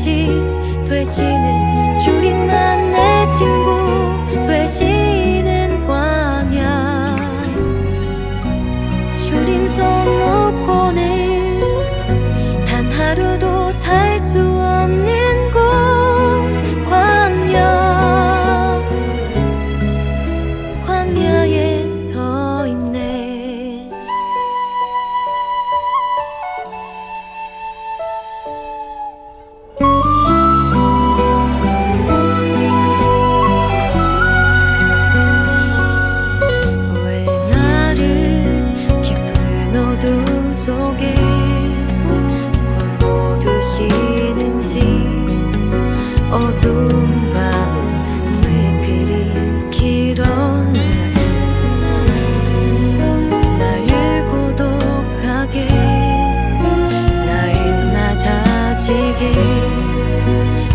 내 빛이 되시는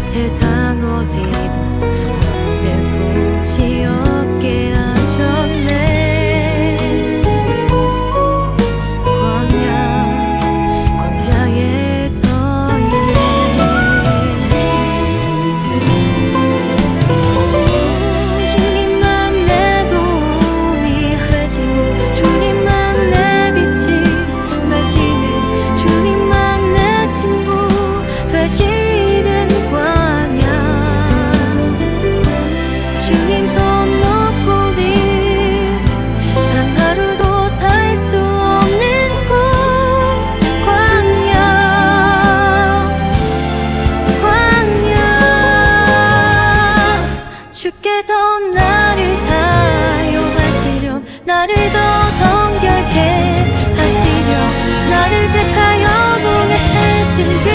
세상 어디도 너낼 곳이 없 나를 택하여 보내신 그